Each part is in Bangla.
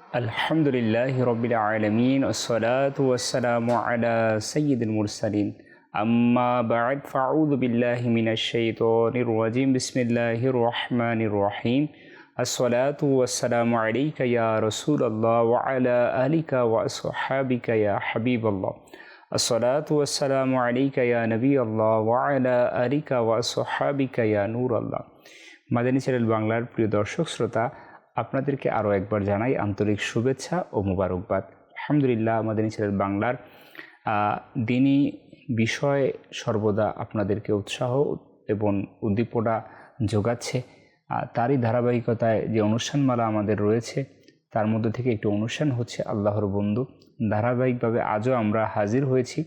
الحمد لله رب العالمين والصلاة والسلام على سيد المرسلين أما بعد فأعوذ بالله من الشيطان الرجيم بسم الله الرحمن الرحيم الصلاة والسلام عليك يا رسول الله وعلى آلك وأصحابك يا حبيب الله الصلاة والسلام عليك يا نبي الله وعلى آلك وأصحابك يا نور الله মাদানী চ্যানেল বাংলার প্রিয় দর্শক শ্রোতা আপনাদেরকে আরও একবার জানাই আন্তরিক শুভেচ্ছা ও মুবারকবাদ। আলহামদুলিল্লাহ মাদানী চ্যানেল বাংলার দিনই বিষয় সর্বদা আপনাদেরকে উৎসাহ এবং উদ্দীপনা যোগাচ্ছে। তারই ধারাবাহিকতায় যে অনুষ্ঠানমালা আমাদের রয়েছে, তার মধ্যে থেকে একটি অনুষ্ঠান হচ্ছে আল্লাহর বন্ধু। ধারাবাহিকভাবে আজও আমরা হাজির হয়েছি।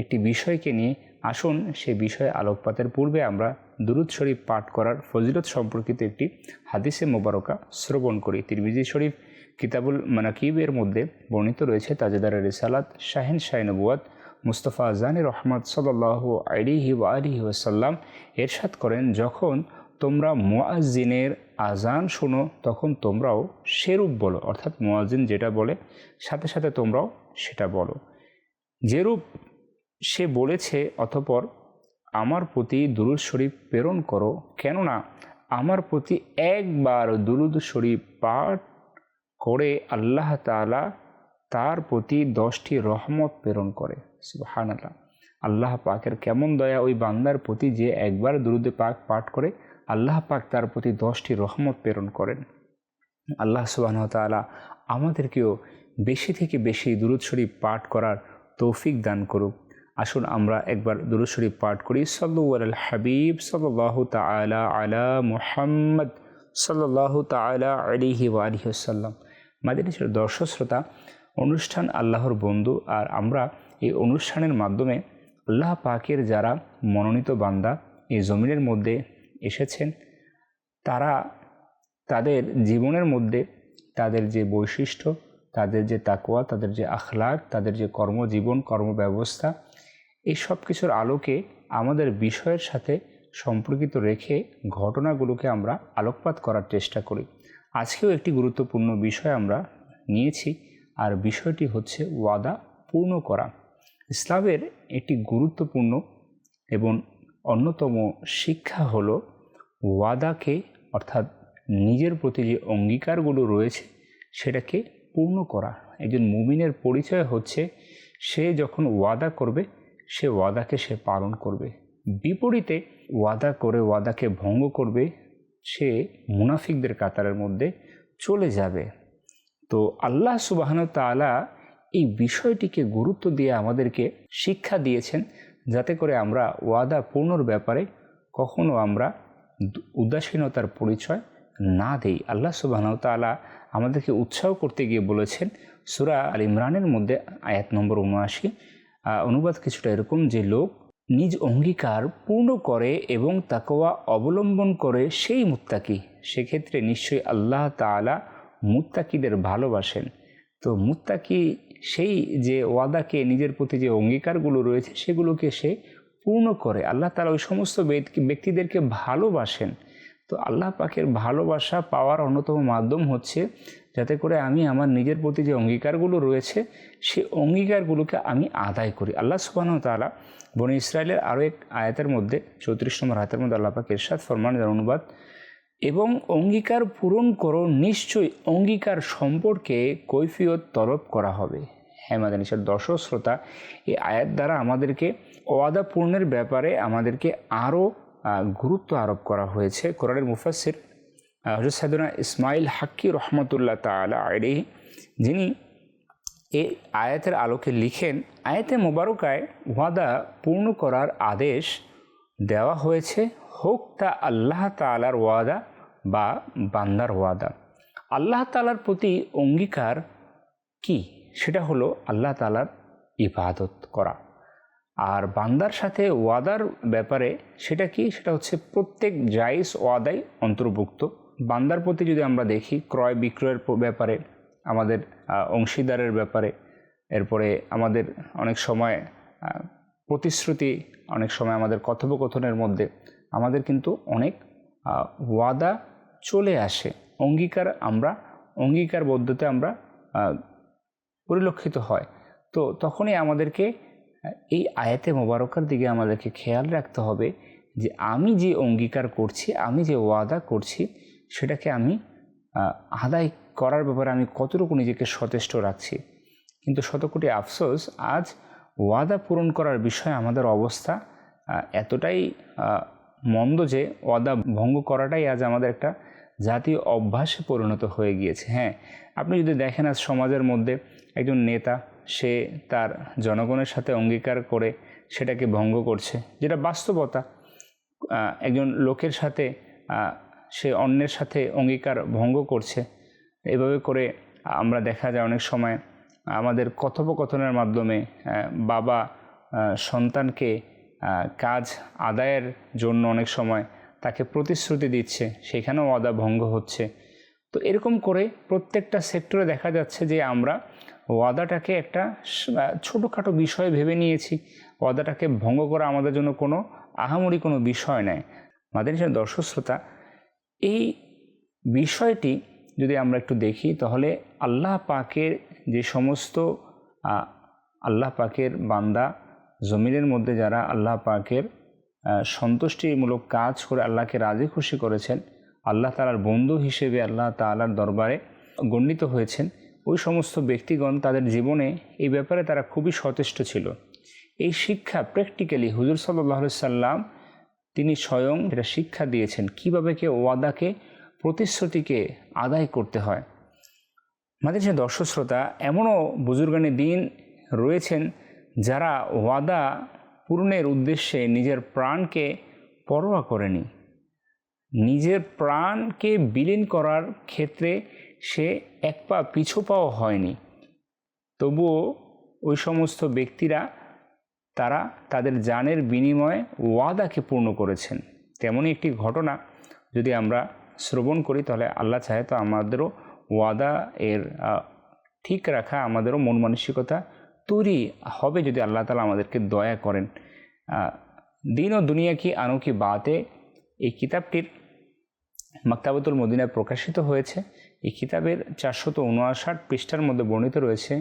একটি বিষয়কে নিয়ে আসুন সে বিষয়ে আলোকপাতের পূর্বে আমরা দুরুদ শরীফ পাঠ করার ফজিলত সম্পর্কিত একটি হাদিসে মোবারকা শ্রবণ করি। তিরমিজি শরীফ কিতাবুল মানাকিবের মধ্যে বর্ণিত রয়েছে তাজেদার রিসালাত, শাহিন শাহিনবুয়াত মুস্তফা আজানি রহমদ সাল্লাহ আলিহি আলিহি ওয়াসাল্লাম এরশাদ করেন, যখন তোমরা মোয়াজিনের আজান শোনো, তখন তোমরাও সেরূপ বলো। অর্থাৎ মোয়াজিন যেটা বলে, সাথে সাথে তোমরাও সেটা বলো। যেরূপ সে বলেছে, অতপর আমার প্রতি দুরুদ শরীফ প্রেরণ করো। কেননা আমার প্রতি একবার দুরুদ শরীফ পাঠ করে আল্লাহ তালা তার প্রতি দশটি রহমত প্রেরণ করে। সুহান আল্লাহ আল্লাহ পাকের কেমন দয়া ওই বান্দার প্রতি যে একবার দুরুদে পাক পাঠ করে, আল্লাহ পাক তার প্রতি দশটি রহমত প্রেরণ করেন। আল্লাহ সুবাহ তালা আমাদেরকেও বেশি থেকে বেশি দুরুদ শরীফ পাঠ করার তৌফিক দান করুক। আসুন আমরা একবার দুরুদ শরীফ পাঠ করি। সাল্লু হাবিব সাল্লাহ তালা আলা মুহাম্মদ সাল্লাহ তালা আলিহি আলিহাসাল্লাম মাদিনী ছিল দর্শক শ্রোতা, অনুষ্ঠান আল্লাহর বন্ধু আর আমরা এই অনুষ্ঠানের মাধ্যমে আল্লাহ পাকের যারা মনোনীত বান্দা এই জমিনের মধ্যে এসেছেন, তারা তাদের জীবনের মধ্যে তাদের যে বৈশিষ্ট্য, তাদের যে তাকুয়া তাদের যে আখলাক, তাদের যে কর্মজীবন, কর্মব্যবস্থা এই সব কিছুর আলোকে আমাদের বিষয়ের সাথে সম্পর্কিত রেখে ঘটনাগুলোকে আমরা আলোকপাত করার চেষ্টা করি। আজকেও একটি গুরুত্বপূর্ণ বিষয় আমরা নিয়েছি, আর বিষয়টি হচ্ছে ওয়াদা পূর্ণ করা। ইসলামের একটি গুরুত্বপূর্ণ এবং অন্যতম শিক্ষা হল ওয়াদাকে, অর্থাৎ নিজের প্রতি যে অঙ্গীকারগুলো রয়েছে, সেটাকে পূর্ণ করা। একজন মুমিনের পরিচয় হচ্ছে, সে যখন ওয়াদা করবে সে ওয়াদাকে সে পালন করবে। বিপরীতে ওয়াদা করে ওয়াদাকে ভঙ্গ করবে, সে মুনাফিকদের কাতারের মধ্যে চলে যাবে। তো আল্লাহ সুবাহন তালা এই বিষয়টিকে গুরুত্ব দিয়ে আমাদেরকে শিক্ষা দিয়েছেন, যাতে করে আমরা ওয়াদা পূর্ণর ব্যাপারে কখনো আমরা উদাসীনতার পরিচয় না দেই। আল্লাহ সুবাহ তালা আমাদেরকে উৎসাহ করতে গিয়ে বলেছেন, সুরা আল ইমরানের মধ্যে আয়াত নম্বর উনআশি অনুবাদ কিছুটা এরকম যে লোক নিজ অঙ্গীকার পূর্ণ করে এবং তাকওয়া অবলম্বন করে সেই মুত্তাকি। সেক্ষেত্রে নিশ্চয়ই আল্লাহ তালা মুত্তাকিদের ভালোবাসেন। তো মুত্তাকি সেই যে ওয়াদাকে, নিজের প্রতি যে অঙ্গীকারগুলো রয়েছে সেগুলোকে সে পূর্ণ করে। আল্লাহ তালা ওই সমস্ত ব্যক্তিদেরকে ভালোবাসেন। তো আল্লাহ পাকের ভালোবাসা পাওয়ার অন্যতম মাধ্যম হচ্ছে যাতে করে আমি আমার নিজের প্রতি যে অঙ্গীকারগুলো রয়েছে, সে অঙ্গীকারগুলোকে আমি আদায় করি। আল্লাহ সুবাহ তালা বনি ইসরায়েলের আরও এক আয়াতের মধ্যে, চৌত্রিশ নম্বর আয়াতের মধ্যে আল্লাহ পাক এরশাদ ফরমান অনুবাদ, এবং অঙ্গীকার পূরণ করো, নিশ্চয়ই অঙ্গীকার সম্পর্কে কৈফিয়ত তলব করা হবে। হ্যাঁ মাদানিসার দর্শক শ্রোতা, এই আয়াত দ্বারা আমাদেরকে ওয়াদা পূর্ণের ব্যাপারে আমাদেরকে আরও গুরুত্ব আরোপ করা হয়েছে। কোরআনের মুফাসির হজরত সাদুনা ইসমাইল হাক্কি রহমতুল্লাহ তালা আইডি যিনি এই আয়াতের আলোকে লিখেন, আয়াতে মোবারকায় ওয়াদা পূর্ণ করার আদেশ দেওয়া হয়েছে, হোক তা আল্লাহ তালার ওয়াদা বা বান্দার ওয়াদা। আল্লাহ তালার প্রতি অঙ্গীকার কি? সেটা হলো আল্লাহ তালার ইবাদত করা। আর বান্দার সাথে ওয়াদার ব্যাপারে সেটা কি? সেটা হচ্ছে প্রত্যেক জাইস ওয়াদাই অন্তর্ভুক্ত। বান্দার প্রতি যদি আমরা দেখি, ক্রয় বিক্রয়ের ব্যাপারে, আমাদের অংশীদারের ব্যাপারে, এরপরে আমাদের অনেক সময় প্রতিশ্রুতি, অনেক সময় আমাদের কথোপকথনের মধ্যে, আমাদের কিন্তু অনেক ওয়াদা চলে আসে। অঙ্গীকার আমরা, অঙ্গীকারবদ্ধতে আমরা পরিলক্ষিত হয়। তো তখনই আমাদেরকে এই আয়াতে মোবারকার দিকে আমাদেরকে খেয়াল রাখতে হবে যে, আমি যে অঙ্গীকার করছি, আমি যে ওয়াদা করছি সেটাকে আমি আদায় করার ব্যাপারে আমি কতটুকু নিজেকে সচেষ্ট রাখছি। কিন্তু শতকোটি আফসোস, আজ ওয়াদা পূরণ করার বিষয়ে আমাদের অবস্থা এতটাই মন্দ যে ওয়াদা ভঙ্গ করাটাই আজ আমাদের একটা জাতীয় অভ্যাসে পরিণত হয়ে গিয়েছে। হ্যাঁ আপনি যদি দেখেন আজ সমাজের মধ্যে একজন নেতা, সে তার জনগণের সাথে অঙ্গীকার করে সেটাকে ভঙ্গ করছে, যেটা বাস্তবতা। একজন লোকের সাথে সে অন্যের সাথে অঙ্গীকার ভঙ্গ করছে। এভাবে করে আমরা দেখা যায় অনেক সময় আমাদের কথোপকথনের মাধ্যমে বাবা সন্তানকে কাজ আদায়ের জন্য অনেক সময় তাকে প্রতিশ্রুতি দিচ্ছে, সেখানেও অদা ভঙ্গ হচ্ছে। তো এরকম করে প্রত্যেকটা সেক্টরে দেখা যাচ্ছে যে আমরা ওয়াদাটাকে একটা ছোটোখাটো বিষয় ভেবে নিয়েছি। ওয়াদাটাকে ভঙ্গ করা আমাদের জন্য কোনো আহামরি কোনো বিষয় নয়। আমাদের দর্শক শ্রোতা এই বিষয়টি যদি আমরা একটু দেখি, তাহলে আল্লাহ পাকের যে সমস্ত আল্লাহ পাকের বান্দা জমিনের মধ্যে যারা আল্লাহ পাকের সন্তুষ্টিমূলক কাজ করে আল্লাহকে রাজি খুশি করেছেন, আল্লাহ তালার বন্ধু হিসেবে আল্লাহ তালার দরবারে গণ্ডিত হয়েছেন, ওই সমস্ত ব্যক্তিগণ তাদের জীবনে এই ব্যাপারে তারা খুবই সচেষ্ট ছিল। এই শিক্ষা প্র্যাকটিক্যালি হুজুর সাল্লাহ সাল্লাম তিনি স্বয়ং এটা শিক্ষা দিয়েছেন কীভাবে কে ওয়াদাকে, প্রতিশ্রুতিকে আদায় করতে হয়। আমাদের যে দর্শক শ্রোতা, এমনও বুজুর্গানি দিন রয়েছেন যারা ওয়াদা পূরণের উদ্দেশ্যে নিজের প্রাণকে পরোয়া করেনি। নিজের প্রাণকে বিলীন করার ক্ষেত্রে সে এক পা পিছু পাও হয়নি। তবুও ওই সমস্ত ব্যক্তিরা তারা তাদের জানের বিনিময়ে ওয়াদাকে পূর্ণ করেছেন। তেমনই একটি ঘটনা যদি আমরা শ্রবণ করি, তাহলে আল্লাহ চাহে তো আমাদেরও ওয়াদা এর ঠিক রাখা, আমাদেরও মন মানসিকতা তৈরি হবে যদি আল্লাহ তালা আমাদেরকে দয়া করেন। দিন ও দুনিয়া কি আনো কি বাতে? এই কিতাবটির মাক্তাবতুল মদিনায় প্রকাশিত হয়েছে। এই কিতাবের চারশত উনআষাট পৃষ্ঠার মধ্যে বর্ণিত রয়েছে,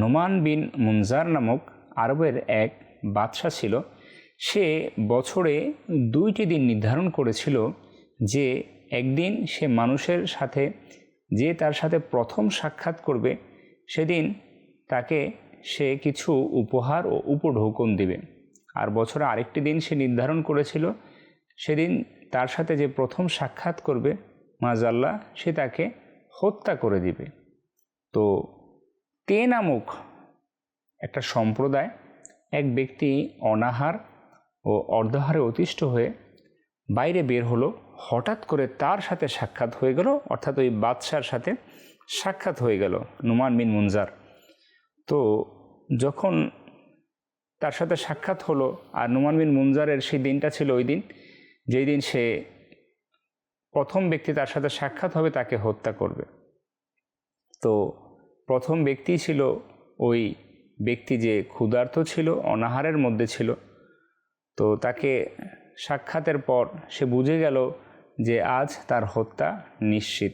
নোমান বিন মুনজার নামক আরবের এক বাদশাহ ছিল, সে বছরে দুইটি দিন নির্ধারণ করেছিল যে একদিন সে মানুষের সাথে, যে তার সাথে প্রথম সাক্ষাৎ করবে, সেদিন তাকে সে কিছু উপহার ও উপঢৌকন দিবে। আর বছরে আরেকটি দিন সে নির্ধারণ করেছিল, সেদিন তার সাথে যে প্রথম সাক্ষাৎ করবে, মাজাল্লাহ, সে তাকে হত্যা করে দিবে। তো তে নামক একটা সম্প্রদায়, এক ব্যক্তি অনাহার ও অর্ধহারে অতিষ্ঠ হয়ে বাইরে বের হলো, হঠাৎ করে তার সাথে সাক্ষাৎ হয়ে গেল, অর্থাৎ ওই বাদশার সাথে সাক্ষাৎ হয়ে গেল, নুমান বিন মুনজার। তো যখন তার সাথে সাক্ষাৎ হলো, আর নুমান বিন মুনজারের সেই দিনটা ছিল ওই দিন, যেই দিন সে প্রথম ব্যক্তি তার সাথে সাক্ষাৎ হবে, তাকে হত্যা করবে। তো প্রথম ব্যক্তি ছিল ওই ব্যক্তি যে ক্ষুধার্ত ছিল, অনাহারের মধ্যে ছিল, তো তাকে সাক্ষাতের পর সে বুঝে গেল যে আজ তার হত্যা নিশ্চিত।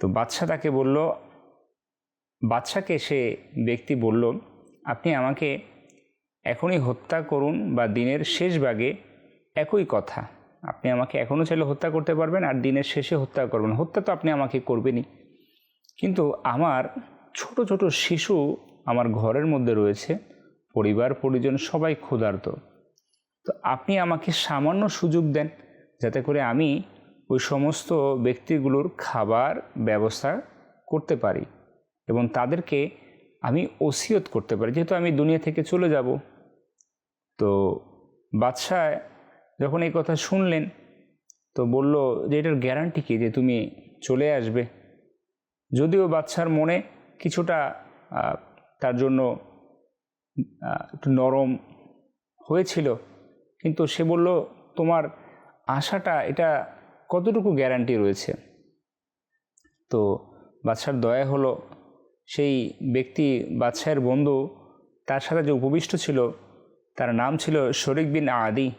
তো বাদশা তাকে বলল, বাদশাকে সে ব্যক্তি বলল, আপনি আমাকে এখনই হত্যা করুন বা দিনের শেষ ভাগে একই কথা। আপনি আমাকে এখনও চাইলে হত্যা করতে পারবেন আর দিনের শেষে হত্যা করবেন। হত্যা তো আপনি আমাকে করবেনই। কিন্তু আমার ছোট ছোট শিশু আমার ঘরের মধ্যে রয়েছে, পরিবার, পরিজন সবাই ক্ষুধার্ত। তো আপনি আমাকে সামান্য সুযোগ দেন যাতে করে আমি ওই সমস্ত ব্যক্তিগুলোর খাবার ব্যবস্থা করতে পারি এবং তাদেরকে আমি ওসিয়ত করতে পারি। যেহেতু আমি দুনিয়া থেকে চলে যাব, তো বাদশাহ যখন এই কথা শুনলেন, তো বলল যে এটার গ্যারান্টি কী? যে তুমি চলে আসবে। যদিও বাচ্চার মনে কিছুটা তার জন্য একটু নরম হয়েছিল। কিন্তু সে বলল, তোমার আশাটা, এটা কতটুকু গ্যারান্টি রয়েছে? তো বাদশার দয়া হলো, সেই ব্যক্তি, বাদশাহের বন্ধু, তার সাথে যে উপবিষ্ট ছিল, তার নাম ছিল শরিক বিন আদি।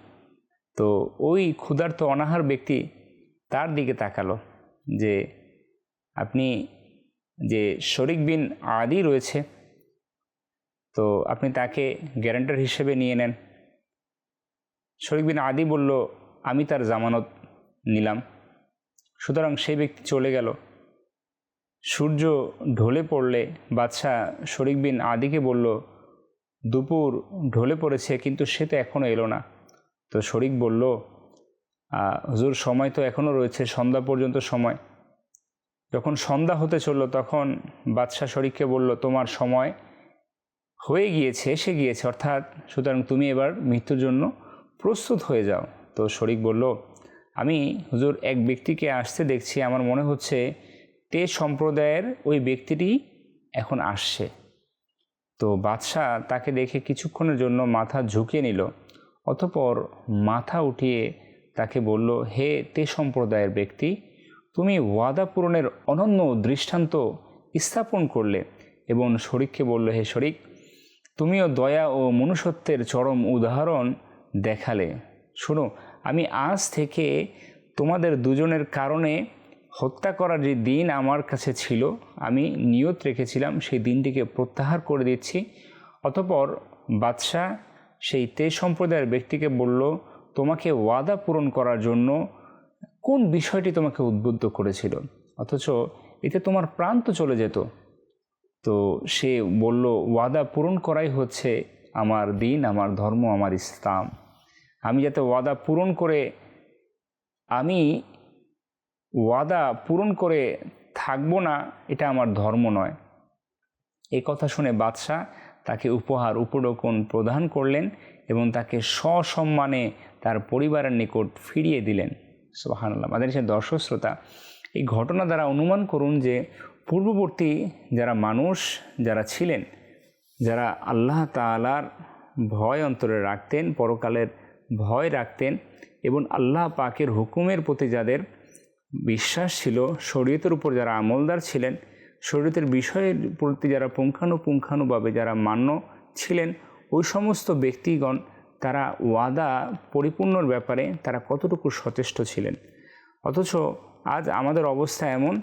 তো ওই ক্ষুধার্ত, অনাহার ব্যক্তি তার দিকে তাকালো, যে, আপনি যে শরিক বিন আদি রয়েছে তো আপনি তাকে গ্যারান্টার হিসেবে নিয়ে নেন। শরিক বিন আদি বলল, আমি তার জামানত নিলাম। সুতরাং সেই ব্যক্তি চলে গেল। সূর্য ঢলে পড়লে বাদশাহ শরিক বিন আদিকে বলল, দুপুর ঢলে পড়েছে, কিন্তু সে তো এখনও এলো না। তো শরিক বলল হুজুর, সময় তো এখনও রয়েছে, সন্ধ্যা পর্যন্ত সময়। যখন সন্ধ্যা হতে চলল, তখন বাদশাহ শরিককে বলল, তোমার সময় হয়ে গিয়েছে, এসে গিয়েছে। অর্থাৎ, সুতরাং তুমি এবার মৃত্যুর জন্য প্রস্তুত হয়ে যাও। তো শরিক বলল, আমি হুজুর, এক ব্যক্তিকে আসতে দেখছি। আমার মনে হচ্ছে তে সম্প্রদায়ের ওই ব্যক্তিটি এখন আসছে। তো বাদশাহ তাকে দেখে কিছুক্ষণের জন্য মাথা ঝুঁকিয়ে নিল। অতপর মাথা উঠিয়ে তাকে বলল, হে তে সম্প্রদায়ের ব্যক্তি, তুমি ওয়াদা পূরণের অনন্য দৃষ্টান্ত স্থাপন করলে। এবং শরিককে বলল, হে শরিক তুমিও দয়া ও মনুষ্যত্বের চরম উদাহরণ দেখালে। শোনো, আমি আজ থেকে তোমাদের দুজনের কারণে হত্যা করার যে দিন আমার কাছে ছিল, আমি নিয়ত রেখেছিলাম সেই দিনটিকে প্রত্যাহার করে দিচ্ছি। অতপর বাদশাহ সেই তে সম্প্রদায়ের ব্যক্তিকে বলল, তোমাকে ওয়াদা পূরণ করার জন্য কোন বিষয়টি তোমাকে উদ্বুদ্ধ করেছিল? অথচ এতে তোমার প্রাণ তো চলে যেত। তো সে বলল, ওয়াদা পূরণ করাই হচ্ছে আমার দিন, আমার ধর্ম, আমার ইসলাম। আমি যাতে ওয়াদা পূরণ করে, আমি ওয়াদা পূরণ করে থাকব না, এটা আমার ধর্ম নয়। এই কথা শুনে বাদশাহ তাকে উপহার উপডকন প্রদান করলেন এবং তাকে সসম্মানে তার পরিবারের নিকট ফিরিয়ে দিলেন। সোহানাল্লাহ আমাদের সে দর্শক শ্রোতা, এই ঘটনা দ্বারা অনুমান করুন যে পূর্ববর্তী যারা মানুষ, যারা ছিলেন, যারা আল্লাহ তালার ভয় অন্তরে রাখতেন, পরকালের ভয় রাখতেন এবং আল্লাহ পাকের হুকুমের প্রতি যাদের বিশ্বাস ছিল, শরীয়তের উপর যারা আমলদার ছিলেন, শরীয়তের বিষয়ের প্রতি যারা পুঙ্খানুপুঙ্খানুভাবে যারা মান্য ছিলেন, ওই সমস্ত ব্যক্তিগণ, তারা ওয়াদা পরিপূর্ণর ব্যাপারে তারা কতটুকু সচেষ্ট ছিলেন? অথচ আজ আমাদের অবস্থা এমন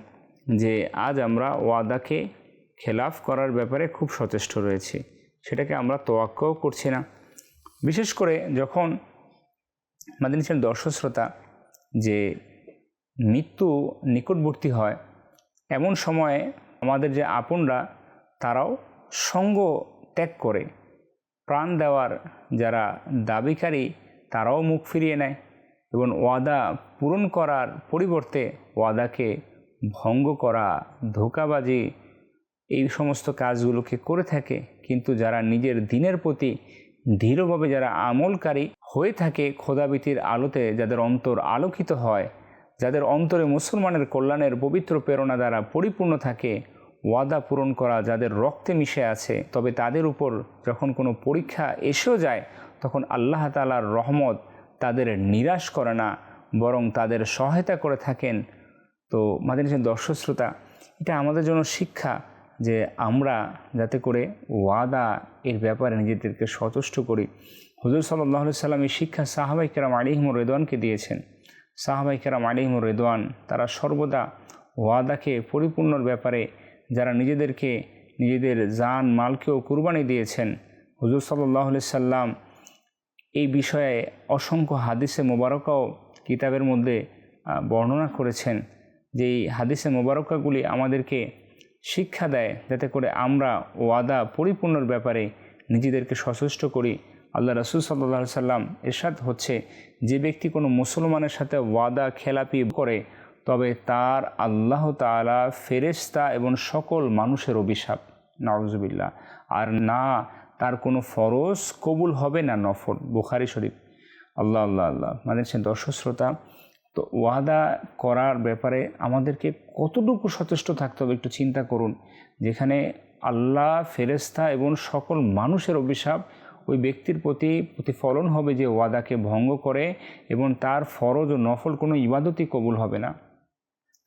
যে আজ আমরা ওয়াদাকে খেলাফ করার ব্যাপারে খুব সচেষ্ট রয়েছি। সেটাকে আমরা তোয়াক্কাও করছি না। বিশেষ করে যখন আমাদের নিচ্ছেন দর্শক শ্রোতা যে মৃত্যু নিকটবর্তী হয়, এমন সময়ে আমাদের যে আপনরা, তারাও সঙ্গ ত্যাগ করে। প্রাণ দেওয়ার যারা দাবিকারী, তারাও মুখ ফিরিয়ে নেয় এবং ওয়াদা পূরণ করার পরিবর্তে ওয়াদাকে ভঙ্গ করা, ধোকাবাজি, এই সমস্ত কাজগুলোকে করে থাকে। কিন্তু যারা নিজের দিনের প্রতি দৃঢ়ভাবে যারা আমলকারী হয়ে থাকে খোদাবিতির আলোতে যাদের অন্তর আলোকিত হয়, যাদের অন্তরে মুসলমানের কল্যাণের পবিত্র প্রেরণা দ্বারা পরিপূর্ণ থাকে, ওয়াদা পূরণ করা, যাদের রক্তে মিশে আছে, তবে তাদের উপর যখন কোনো পরীক্ষা এসেও যায়, তখন আল্লাহ তালার রহমত তাদের নিরাশ করে না, বরং তাদের সহায়তা করে থাকেন। তো মাদের দর্শক শ্রোতা এটা আমাদের জন্য শিক্ষা যে আমরা যাতে করে ওয়াদা এর ব্যাপারে নিজেদেরকে সচেষ্ট করি। হুজুর সাল্লাহ সাল্লাম এই শিক্ষা সাহাবাই কেরাম আলিহিম রেদওয়ানকে দিয়েছেন। সাহাবাই কেরাম আলিহিম রেদওয়ান, তারা সর্বদা ওয়াদাকে পরিপূর্ণর ব্যাপারে যারা নিজেদেরকে, নিজেদের জান, মালকেও কুরবানি দিয়েছেন, হুজুর সাল্লাহ সাল্লাম এই বিষয়ে অসংখ্য হাদিসে মোবারকাও কিতাবের মধ্যে বর্ণনা করেছেন। যে এই হাদিসে মোবারকাগুলি আমাদেরকে শিক্ষা দেয়, যাতে করে আমরা ওয়াদা পরিপূর্ণর ব্যাপারে নিজেদেরকে সচেষ্ট করি। আল্লাহ রসুল সাল্লাহ সাল্লাম এরশাদ হচ্ছে, যে ব্যক্তি কোনো মুসলমানের সাথে ওয়াদা, খেলাপি করে, তবে তার আল্লাহ তালা ফেরেস্তা এবং সকল মানুষের অভিশাপ। নওয়াজবিল্লা আর না, তার কোনো ফরজ কবুল হবে না নফর বুখারি শরীফ। আল্লাহ আল্লাহ আল্লাহ। মানে দর্শক শ্রোতা তো ওয়াদা করার ব্যাপারে আমাদেরকে কতটুকু সচেষ্ট থাকতে হবে একটু চিন্তা করুন। যেখানে আল্লাহ ফেরেস্তা এবং সকল মানুষের অভিশাপ ওই ব্যক্তির প্রতি প্রতিফলন হবে যে ওয়াদাকে ভঙ্গ করে এবং তার ফরজ ও নফল কোনো ইবাদতই কবুল হবে না।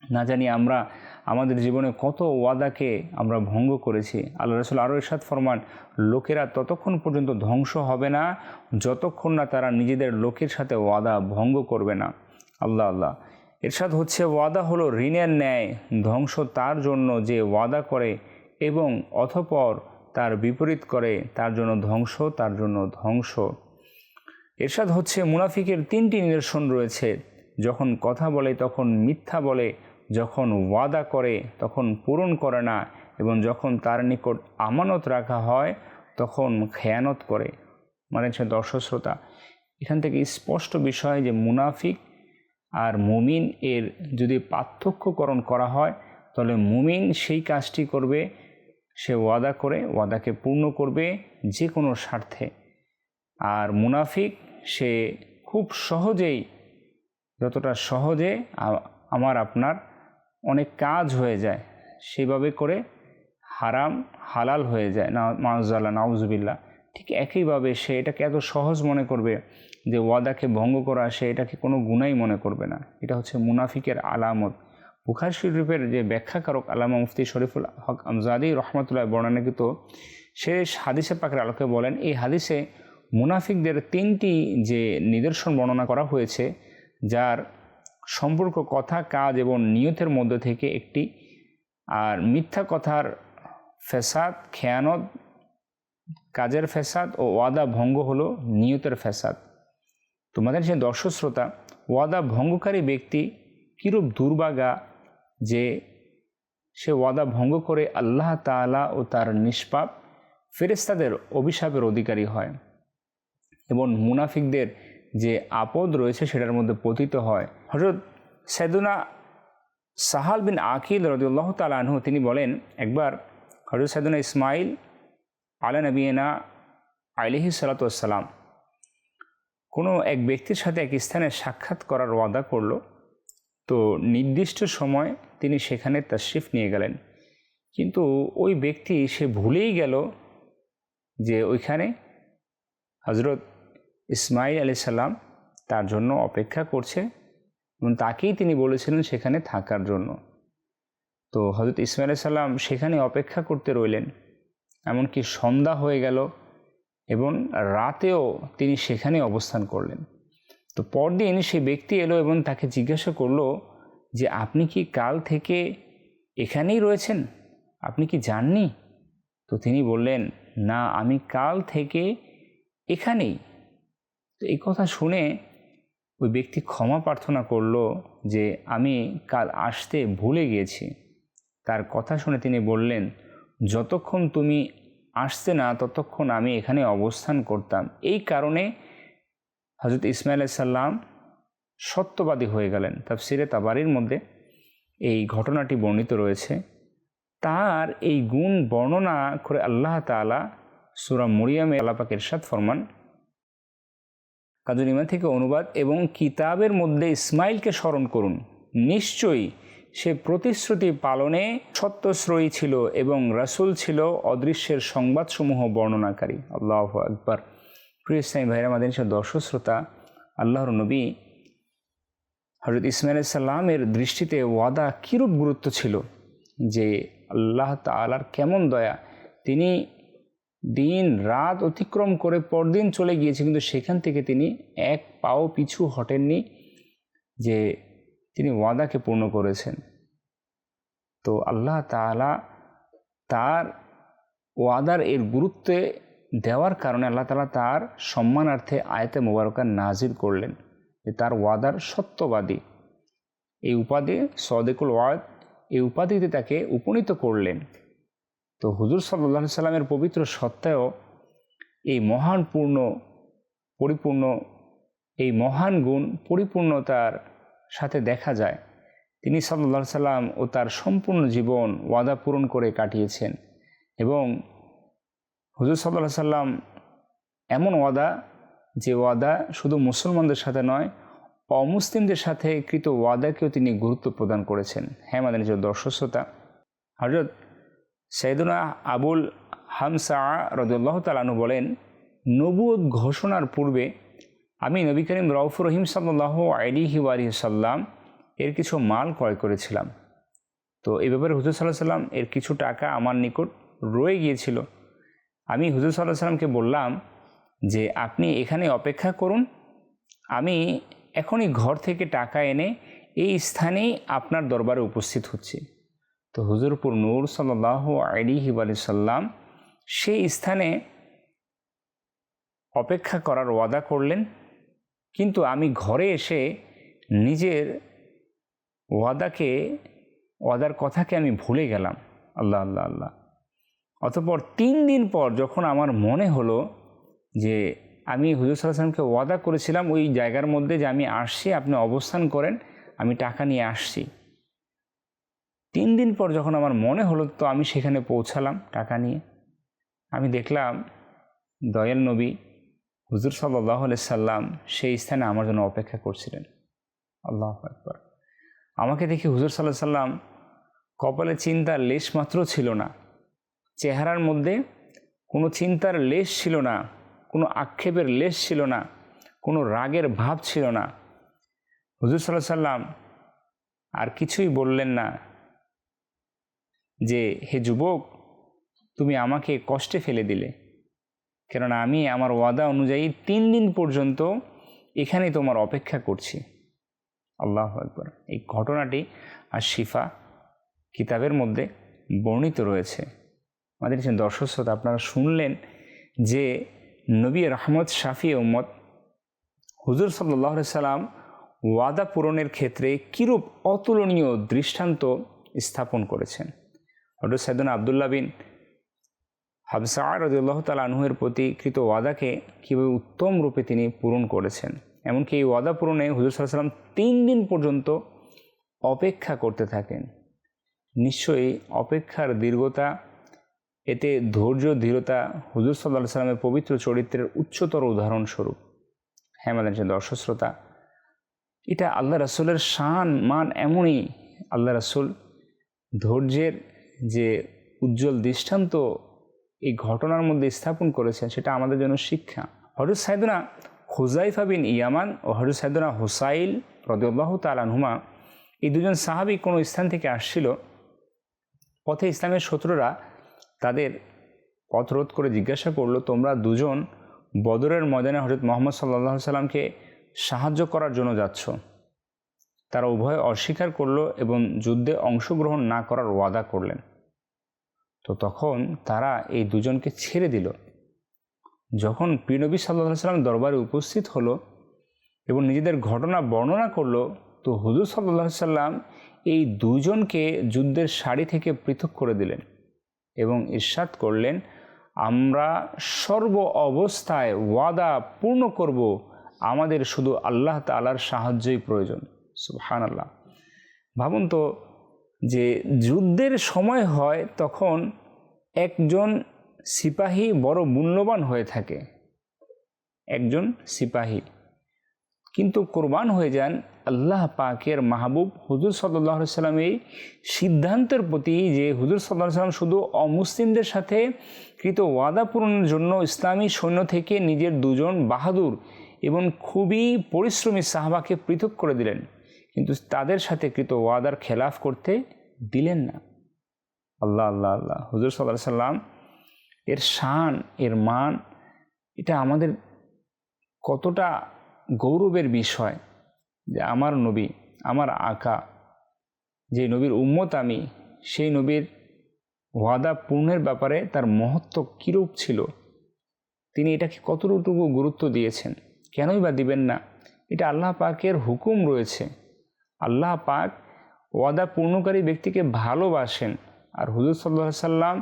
না জানি আমরা, আমাদের জীবনে কত ওয়াদাকে আমরা ভঙ্গ করেছি। আল্লাহ রসুল আরও এরশাদ ফরমান, লোকেরা ততক্ষণ পর্যন্ত ধ্বংস হবে না, যতক্ষণ না তারা নিজেদের লোকের সাথে ওয়াদা ভঙ্গ করবে না। আল্লাহ আল্লাহ। এরশাদ হচ্ছে, ওয়াদা হলো ঋণের ন্যায় ধ্বংস তার জন্য যে ওয়াদা করে এবং অথপর তার বিপরীত করে, তার জন্য ধ্বংস, তার জন্য ধ্বংস। এরশাদ হচ্ছে, মুনাফিকের তিনটি নিদর্শন রয়েছে। যখন কথা বলে, তখন মিথ্যা বলে, যখন ওয়াদা করে, তখন পূরণ করে না এবং যখন তার নিকট আমানত রাখা হয়, তখন খেয়ানত করে। মানে হচ্ছে দর্শক শ্রোতা এখান থেকে স্পষ্ট বিষয় যে মুনাফিক আর মুমিন এর যদি পার্থক্যকরণ করা হয়, তাহলে মুমিন সেই কাজটি করবে, সে ওয়াদা করে, ওয়াদাকে পূর্ণ করবে যে কোনো স্বার্থে। আর মুনাফিক সে খুব সহজেই, যতটা সহজে আমার, আপনার অনেক কাজ হয়ে যায়, সেভাবে করে হারাম, হালাল হয়ে যায়। না মাউজাল্লাহ নাউজুবিল্লা ঠিক একইভাবে সে এটাকে এত সহজ মনে করবে যে ওয়াদাকে ভঙ্গ করা সে এটাকে কোনো গুণাই মনে করবে না। এটা হচ্ছে মুনাফিকের আলামত। বুখার শরীফের যে ব্যাখ্যাকারক আলামা মুফতি শরীফুল হক আমজাদি রহমতুল্লাহ বর্ণনাকৃত সে হাদিসে পাকের আলোকে বলেন, এই হাদিসে মুনাফিকদের তিনটি যে নিদর্শন বর্ণনা করা হয়েছে, যার সম্পর্ক কথা, কাজ এবং নিয়তের মধ্যে থেকে একটি, আর মিথ্যা কথার ফেসাদ খেয়ানত, কাজের ফেসাদ ও ওয়াদা ভঙ্গ হলো নিয়তের ফেসাদ তোমাদের সে দর্শক শ্রোতা ওয়াদা ভঙ্গকারী ব্যক্তি কীরূপ দুর্বাগা যে সে ওয়াদা ভঙ্গ করে আল্লাহ তালা ও তার নিষ্পাপ ফেরেস্তাদের অভিশাপের অধিকারী হয় এবং মুনাফিকদের যে আপদ রয়েছে সেটার মধ্যে পতিত হয়। হজরত সেদুনা সাহাল বিন আকিল রদিউল্লাহ তালাহু তিনি বলেন, একবার হজরত সাইদুনা ইসমাইল আলা নবীনা আলিহি সালাতাম কোনো এক ব্যক্তির সাথে এক স্থানে সাক্ষাৎ করার ওয়াদা করল, তো নির্দিষ্ট সময় তিনি সেখানে তাশরিফ নিয়ে গেলেন। কিন্তু ওই ব্যক্তি সে ভুলেই গেল যে ওইখানে হজরত ইসমাইল আলি সাল্লাম তার জন্য অপেক্ষা করছে এবং তাকেই তিনি বলেছিলেন সেখানে থাকার জন্য। তো হজরত ইসমাইল সাল্লাম সেখানে অপেক্ষা করতে রইলেন। এমনকি সন্ধ্যা হয়ে গেল এবং রাতেও তিনি সেখানে অবস্থান করলেন। তো পরদিন সে ব্যক্তি এলো এবং তাকে জিজ্ঞাসা করল যে, আপনি কি কাল থেকে এখানেই রয়েছেন? আপনি কি জাননি তো তিনি বললেন, না, আমি কাল থেকে এখানেই। তো এই কথা শুনে ওই ব্যক্তি ক্ষমা প্রার্থনা করল যে, আমি কাল আসতে ভুলে গিয়েছি। তার কথা শুনে তিনি বললেন, যতক্ষণ তুমি আসতে না, ততক্ষণ আমি এখানে অবস্থান করতাম। এই কারণে হজরত ইসমাইল সাল্লাম সত্যবাদী হয়ে গেলেন। সিরে তাবারির মধ্যে এই ঘটনাটি বর্ণিত রয়েছে। তার এই গুণ বর্ণনা করে আল্লাহ তালা সুরা মরিয়ামে আল্লাপাক ইরশাদ ফরমান, কাজুর ইমান থেকে অনুবাদ এবং কিতাবের মধ্যে ইসমাইলকে স্মরণ করুন। নিশ্চয়ই সে প্রতিশ্রুতি পালনে সত্যশ্রয়ী ছিল এবং রাসুল ছিল অদৃশ্যের সংবাদসমূহ বর্ণনাকারী। আল্লাহ আকবর। প্রিয় ইসলামী ভাইরা মাদিন দর্শক শ্রোতা, আল্লাহর নবী হজরত ইসমাইল সাল্লামের দৃষ্টিতে ওয়াদা কীরূপ গুরুত্ব ছিল যে আল্লাহ তালার কেমন দয়া, তিনি দিন রাত অতিক্রম করে পরদিন চলে গিয়েছে, কিন্তু সেখান থেকে তিনি এক পাও পিছু হটেননি যে তিনি ওয়াদাকে পূর্ণ করেছেন। তো আল্লাহ তালা তার ওয়াদার এর গুরুত্বে দেওয়ার কারণে আল্লাহ তালা তার সম্মানার্থে আয়তে মোবারকা নাজির করলেন যে তার ওয়াদার সত্যবাদী। এই উপাধি সদেকুল ওয়াদ, এই উপাধিতে তাকে উপনীত করলেন। তো হুজুর সাল্লাহ সাল্লামের পবিত্র সত্ত্বেও এই মহান পূর্ণ, পরিপূর্ণ, এই মহান গুণ পরিপূর্ণতার সাথে দেখা যায়। তিনি সাল্লা সাল্লাম ও তার সম্পূর্ণ জীবন ওয়াদা পূরণ করে কাটিয়েছেন এবং হুজুর সাল্লাহ সাল্লাম এমন ওয়াদা যে ওয়াদা শুধু মুসলমানদের সাথে নয়, অমুসলিমদের সাথে কৃত ওয়াদাকেও তিনি গুরুত্ব প্রদান করেছেন। হ্যাঁ মাদের নিজের দর্শস্বতা হজরত সৈদুনা আবুল হামসা রদুল্লাহ তালানু বলেন নবুয় ঘোষণার পূর্বে আমি নবী করিম রউফুর রহিম সাল্লাহ আলি সাল্লাম এর কিছু মাল ক্রয় করেছিলাম। তো এ ব্যাপারে হুজুর সাল্লাহ সাল্লাম এর কিছু টাকা আমার নিকট রয়ে গিয়েছিল। আমি হুজুর সাল্লাহ সাল্লামকে বললাম যে, আপনি এখানে অপেক্ষা করুন। আমি এখনই ঘর থেকে টাকা এনে এই স্থানেই আপনার দরবারে উপস্থিত হচ্ছি। তো হুজুরপুর নূর সাল্লাহ আলিহি সাল্লাম সেই স্থানে অপেক্ষা করার ওয়াদা করলেন। কিন্তু আমি ঘরে এসে নিজের ওয়াদাকে, ওয়াদার কথাকে আমি ভুলে গেলাম। আল্লাহ আল্লাহ আল্লাহ। অতপর তিন দিন পর যখন আমার মনে হলো যে আমি হুজুর সাল্লামকে ওয়াদা করেছিলাম, ওই জায়গার মধ্যে যে আমি আসছি, আপনি অবস্থান করেন, আমি টাকা নিয়ে আসছি। তিন দিন পর যখন আমার মনে হলো তো আমি সেখানে পৌঁছালাম টাকা নিয়ে। আমি দেখলাম দয়াল নবী হুজুর সাল্লাহ সাল্লাম সেই স্থানে আমার জন্য অপেক্ষা করছিলেন। আল্লাহ একবার আমাকে দেখে হুজুর সাল্লাহ সাল্লাম কপালে চিন্তার লেশ মাত্র ছিল না। চেহারার মধ্যে কোনো চিন্তার লেশ ছিল না, কোনো আক্ষেপের লেশ ছিল না, কোনো রাগের ভাব ছিল না। হুজুর সাল্লাহ সাল্লাম আর কিছুই বললেন না যে, হে যুবক, তুমি আমাকে কষ্টে ফেলে দিলে। কেননা আমি আমার ওয়াদা অনুযায়ী তিন দিন পর্যন্ত এখানেই তোমার অপেক্ষা করছি। আল্লাহ একবার এই ঘটনাটি আর শিফা কিতাবের মধ্যে বর্ণিত রয়েছে। আমাদের দর্শক শ্রোতা, আপনারা শুনলেন যে নবী রহমদ শাফি উম্মদ হুজুর সাল্লাহ সাল্লাম ওয়াদা পূরণের ক্ষেত্রে কিরূপ অতুলনীয় দৃষ্টান্ত স্থাপন করেছেন? হজরত সাইদুন আবদুল্লাহ বিন হাবসা রদুল্লাহ তাল আনহুয়ের প্রতি কৃত ওয়াদাকে কীভাবে উত্তম রূপে তিনি পূরণ করেছেন। এমনকি এই ওয়াদা পূরণে হুজুর সাল্লাম তিন দিন পর্যন্ত অপেক্ষা করতে থাকেন। নিশ্চয়ই অপেক্ষার দীর্ঘতা, এতে ধৈর্য, ধীরতা হুজুর সাল্লাহ সাল্লামের পবিত্র চরিত্রের উচ্চতর উদাহরণস্বরূপ। হ্যাঁ মাদান দর্শক শ্রোতা, এটা আল্লাহ রাসুলের শান, মান এমনই আল্লাহ রাসুল ধৈর্যের যে উজ্জ্বল দৃষ্টান্ত এই ঘটনার মধ্যে স্থাপন করেছেন সেটা আমাদের জন্য শিক্ষা। হরুজ সাইদুনা হুজাইফা বিন ইয়ামান ও হরুজ সাইদুনা হুসাইল রদুল্লাহ তালানহুমা এই দুজন সাহাবি কোনো স্থান থেকে আসছিল, পথে ইসলামের শত্রুরা তাদের পথ রোধ করে জিজ্ঞাসা করল, তোমরা দুজন বদরের ময়দানে হজরত মোহাম্মদ সাল্লাহ সাল্লামকে সাহায্য করার জন্য যাচ্ছ? তারা উভয় অস্বীকার করল এবং যুদ্ধে অংশগ্রহণ না করার ওয়াদা করলেন। তো তখন তারা এই দুজনকে ছেড়ে দিল। যখন প্রিনবী সাল্লাহ সাল্লাম দরবারে উপস্থিত হলো এবং নিজেদের ঘটনা বর্ণনা করল, তো হুজুর সাল্লাহ সাল্লাম এই দুজনকে যুদ্ধের শাড়ি থেকে পৃথক করে দিলেন এবং ইরশাদ করলেন, আমরা সর্ব অবস্থায় ওয়াদা পূর্ণ করব, আমাদের শুধু আল্লাহ তালার সাহায্যই প্রয়োজন। সুহান আল্লাহ ভাবুন তো যে যুদ্ধের সময় হয় তখন একজন সিপাহী বড় মূল্যবান হয়ে থাকে। একজন সিপাহী। কিন্তু কোরবান হয়ে যান আল্লাহ পাকের মাহবুব হুজুর সাল্লাহ সাল্লাম এই সিদ্ধান্তের প্রতি যে হুজুর সাল্লাহ সাল্লাম শুধু অমুসলিমদের সাথে কৃত ওয়াদা পূরণের জন্য ইসলামী সৈন্য থেকে নিজের দুজন বাহাদুর এবং খুবই পরিশ্রমী সাহাবাকে পৃথক করে দিলেন। কিন্তু তাদের সাথে কৃত ওয়াদার খেলাফ করতে দিলেন না। আল্লাহ আল্লাহ আল্লাহ। হুজুর সাল্লাহ সাল্লাম, এর শান, এর মান, এটা আমাদের কতটা গৌরবের বিষয় যে আমার নবী, আমার আঁকা, যে নবীর উম্মত আমি, সেই নবীর ওয়াদা পূর্ণের ব্যাপারে তার মহত্ব কীরূপ ছিল? তিনি এটাকে কতটুকু গুরুত্ব দিয়েছেন? কেনই বা দিবেন না? এটা আল্লাহ পাকের হুকুম রয়েছে। আল্লাহ পাক ওয়াদা পূর্ণকারী ব্যক্তিকে ভালোবাসেন। আর হুজুর সাল্লাহ সাল্লাম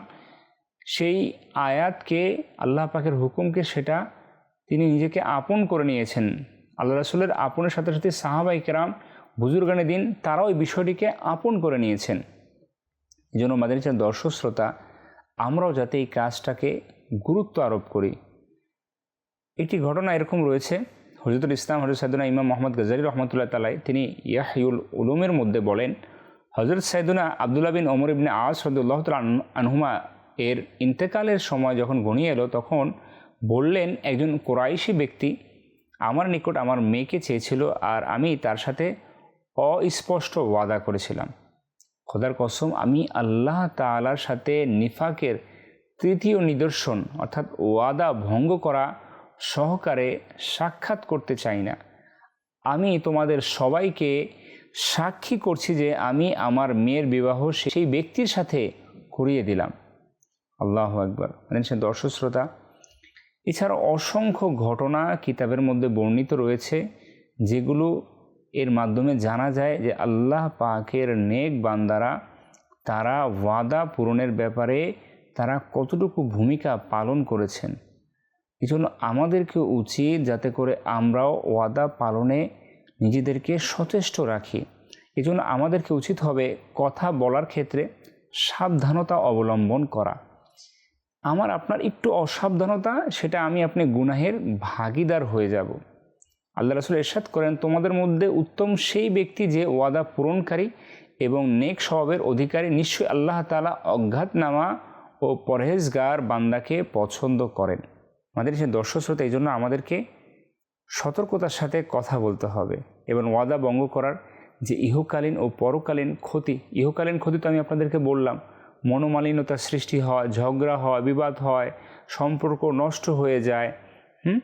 সেই আয়াতকে, আল্লাহ পাকের হুকুমকে সেটা তিনি নিজেকে আপন করে নিয়েছেন। আল্লাহ রাসুলের আপনের সাথে সাথে সাহাবাই কেরাম বুজুর্গানে দিন তারাও এই বিষয়টিকে আপন করে নিয়েছেন। এই জন্য আমাদের দর্শক শ্রোতা, আমরাও যাতে এই কাজটাকে গুরুত্ব আরোপ করি। একটি ঘটনা এরকম রয়েছে হজরতুল ইসলাম হজরত সাইদুনা ইমাম মোহাম্মদ গজারি রহমতুল্লাহ তালাই তিনি ইয়াহিউল উলুমের মধ্যে বলেন হজরত সাইদুনা আবদুল্লা বিন ওমর ইবনে আজ সদুল্লাহ আনহুমা এর ইন্তেকালের সময় যখন গণিয়ে এলো, তখন বললেন, একজন কোরাইশি ব্যক্তি আমার নিকট আমার মেয়েকে চেয়েছিল আর আমি তার সাথে অস্পষ্ট ওয়াদা করেছিলাম। খোদার কসম, আমি আল্লাহ তালার সাথে নিফাকের তৃতীয় নিদর্শন, অর্থাৎ ওয়াদা ভঙ্গ করা সহকারে সাক্ষাৎ করতে চাই না। আমি তোমাদের সবাইকে সাক্ষী করছি যে আমি আমার মেয়ের বিবাহ সেই ব্যক্তির সাথে করিয়ে দিলাম। আল্লাহ একবার সে দর্শক শ্রোতা এছাড়া অসংখ্য ঘটনা কিতাবের মধ্যে বর্ণিত রয়েছে, যেগুলো এর মাধ্যমে জানা যায় যে আল্লাহ পাকের নেক বান্দারা, তারা ওয়াদা পূরণের ব্যাপারে তারা কতটুকু ভূমিকা পালন করেছেন। এই জন্য আমাদেরকে উচিত যাতে করে আমরাও ওয়াদা পালনে নিজেদেরকে সচেষ্ট রাখি। এই জন্য আমাদেরকে উচিত হবে কথা বলার ক্ষেত্রে সাবধানতা অবলম্বন করা। আমার আপনার একটু অসাবধানতা, সেটা আমি আপনি গুনাহের ভাগিদার হয়ে যাব। আল্লাহ রাসুল এরশাদ করেন, তোমাদের মধ্যে উত্তম সেই ব্যক্তি যে ওয়াদা পূরণকারী এবং নেক স্বভাবের অধিকারী নিশ্চয়ই আল্লাহ তালা অজ্ঞাতনামা ও পরহেজগার বান্দাকে পছন্দ করেন। আমাদের সে দর্শক শ্রোতা এই জন্য আমাদেরকে সতর্কতার সাথে কথা বলতে হবে এবং ওয়াদা ভঙ্গ করার যে ইহকালীন ও পরকালীন ক্ষতি, ইহকালীন ক্ষতি তো আমি আপনাদেরকে বললাম, মনোমালিন্যতার সৃষ্টি হয় ঝগড়া হয় বিবাদ হয় সম্পর্ক নষ্ট হয়ে যায়, হুম?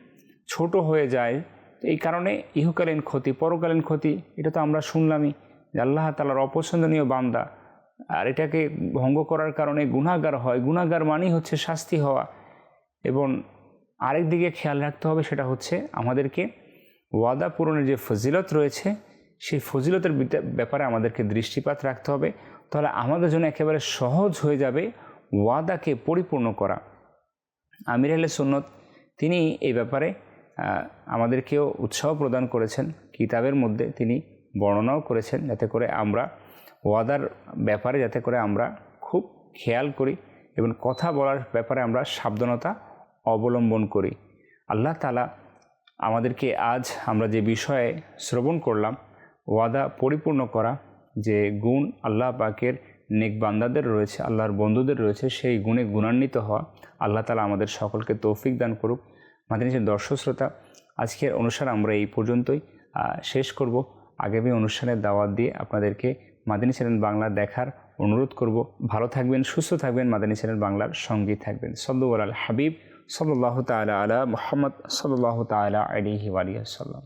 ছোট হয়ে যায় এই কারণে ইহকালীন ক্ষতি, পরকালীন ক্ষতি, এটা তো আমরা শুনলামই যে আল্লাহ তালার অপছন্দনীয় বান্দা। আর এটাকে ভঙ্গ করার কারণে গুণাগার হয় গুণাগার মানেই হচ্ছে শাস্তি হওয়া এবং আরেক দিকে খেয়াল রাখতে হবে সেটা হচ্ছে আমাদেরকে ওয়াদা পূরণের যে ফজিলত রয়েছে, সেই ফজিলতের ব্যাপারে আমাদেরকে দৃষ্টিপাত রাখতে হবে। তাহলে আমাদের জন্য একেবারে সহজ হয়ে যাবে ওয়াদাকে পরিপূর্ণ করা। আমির আলে সুন্নত, তিনি এই ব্যাপারে আমাদেরকেও উৎসাহ প্রদান করেছেন। কিতাবের মধ্যে তিনি বর্ণনাও করেছেন যাতে করে আমরা ওয়াদার ব্যাপারে যাতে করে আমরা খুব খেয়াল করি এবং কথা বলার ব্যাপারে আমরা সাবধানতা অবলম্বন করি। আল্লাহ তালা আমাদেরকে আজ আমরা যে বিষয়ে শ্রবণ করলাম, ওয়াদা পরিপূর্ণ করা, যে গুণ আল্লাহ পাকের নেক বান্দাদের রয়েছে, আল্লাহর বন্ধুদের রয়েছে, সেই গুণে গুণান্বিত হওয়া, আল্লাহ তালা আমাদের সকলকে তৌফিক দান করুক। নিজের দর্শক শ্রোতা, আজকের অনুষ্ঠান আমরা এই পর্যন্তই শেষ করব। আগামী অনুষ্ঠানের দাওয়াত দিয়ে আপনাদেরকে মাদিনী চ্যানেল বাংলা দেখার অনুরোধ করব। ভালো থাকবেন, সুস্থ থাকবেন, মাদানী চ্যানেল বাংলার সঙ্গী থাকবেন। সল্লু হাবিব। সাল্লাহ তালা আলা মোহাম্মদ সাল্লাহ তালা আলিহি আলিয়া সাল্লাম